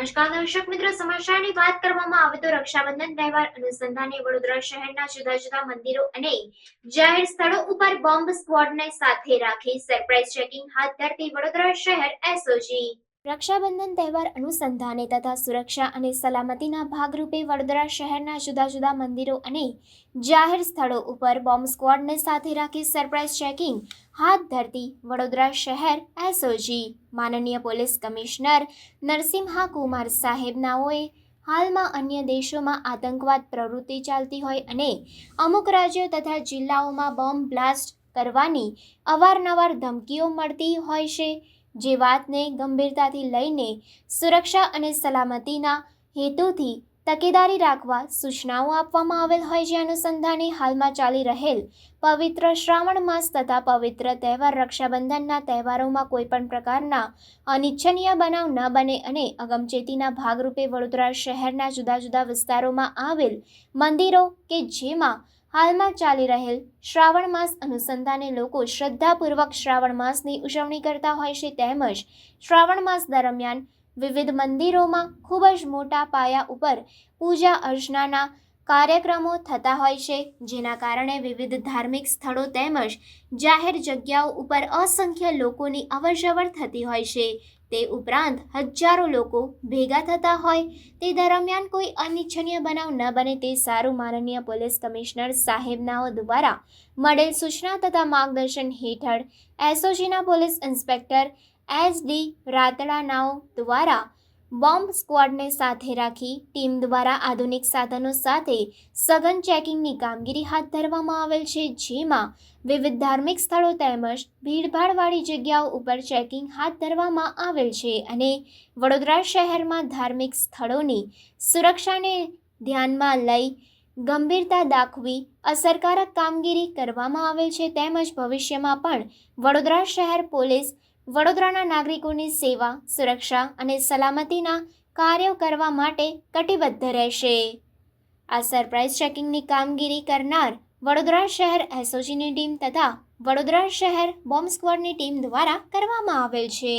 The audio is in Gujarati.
દર્શક મિત્રો, સમાચારની વાત કરવામાં આવે તો રક્ષાબંધન તહેવાર અનુસંધાને વડોદરા શહેરના જુદા જુદા મંદિરો અને જાહેર સ્થળો ઉપર બોમ્બ સ્ક્વોડને સાથે રાખી સરપ્રાઇઝ ચેકિંગ હાથ ધરતી વડોદરા શહેર એસઓજી. રક્ષાબંધન તહેવાર અનુસંધાને તથા સુરક્ષા અને સલામતીના ભાગરૂપે વડોદરા શહેરના જુદા જુદા મંદિરો અને જાહેર સ્થળો ઉપર બોમ્બ સ્ક્વોડને સાથે રાખી સરપ્રાઇઝ ચેકિંગ હાથ ધરતી વડોદરા શહેર એસઓજી. માનનીય પોલીસ કમિશનર નરસિંહા કુમાર સાહેબ નાઓએ હાલમાં અન્ય દેશોમાં આતંકવાદ પ્રવૃત્તિ ચાલતી હોય અને અમુક રાજ્યો તથા જિલ્લાઓમાં બોમ્બ બ્લાસ્ટ કરવાની અવારનવાર ધમકીઓ મળતી હોય છે. જે વાતને ગંભીરતાથી લઈને સુરક્ષા અને સલામતીના હેતુથી તકેદારી રાખવા સૂચનાઓ આપવામાં આવેલ હોય છે અનુસંધાને હાલમાં ચાલી રહેલ પવિત્ર શ્રાવણ માસ તથા પવિત્ર તહેવાર રક્ષાબંધનના તહેવારોમાં કોઈપણ પ્રકારના અનિચ્છનીય બનાવ ન બને અને અગમચેતીના ભાગરૂપે વડોદરા શહેરના જુદા જુદા વિસ્તારોમાં આવેલ મંદિરો કે જેમાં હાલમાં ચાલી રહેલ શ્રાવણ માસ અનુસંધાને લોકો શ્રદ્ધાપૂર્વક શ્રાવણ માસની ઉજવણી કરતા હોય છે તેમજ શ્રાવણ માસ દરમિયાન વિવિધ મંદિરોમાં ખૂબ જ મોટા પાયા ઉપર પૂજા અર્ચનાના કાર્યક્રમો થતા હોય છે, જેના કારણે વિવિધ ધાર્મિક સ્થળો તેમજ જાહેર જગ્યાઓ ઉપર અસંખ્ય લોકોની અવરજવર થતી હોય છે. તે ઉપરાંત હજારો લોકો ભેગા થતા હોય, તે દરમિયાન કોઈ અનિચ્છનીય બનાવ ન બને તે સારું માનનીય પોલીસ કમિશનર સાહેબનાઓ દ્વારા મળેલ સૂચના તથા માર્ગદર્શન હેઠળ એસઓજીના પોલીસ ઇન્સ્પેક્ટર એસ ડી રાતડાનાઓ દ્વારા બોમ્બ સ્ક્વોડને સાથે રાખી ટીમ દ્વારા આધુનિક સાધનો સાથે સઘન ચેકિંગની કામગીરી હાથ ધરવામાં આવેલ છે, જેમાં વિવિધ ધાર્મિક સ્થળો તેમજ ભીડભાડવાળી જગ્યાઓ ઉપર ચેકિંગ હાથ ધરવામાં આવેલ છે અને વડોદરા શહેરમાં ધાર્મિક સ્થળોની સુરક્ષાને ધ્યાનમાં લઈ ગંભીરતા દાખવી અસરકારક કામગીરી કરવામાં આવેલ છે, તેમજ ભવિષ્યમાં પણ વડોદરા શહેર પોલીસ વડોદરાના નાગરિકોની સેવા, સુરક્ષા અને સલામતીના કાર્યો કરવા માટે કટિબદ્ધ રહેશે. આ સરપ્રાઇઝ ચેકિંગની કામગીરી કરનાર વડોદરા શહેર એસઓજીની ટીમ તથા વડોદરા શહેર બોમ્બ સ્ક્વોડની ટીમ દ્વારા કરવામાં આવેલ છે.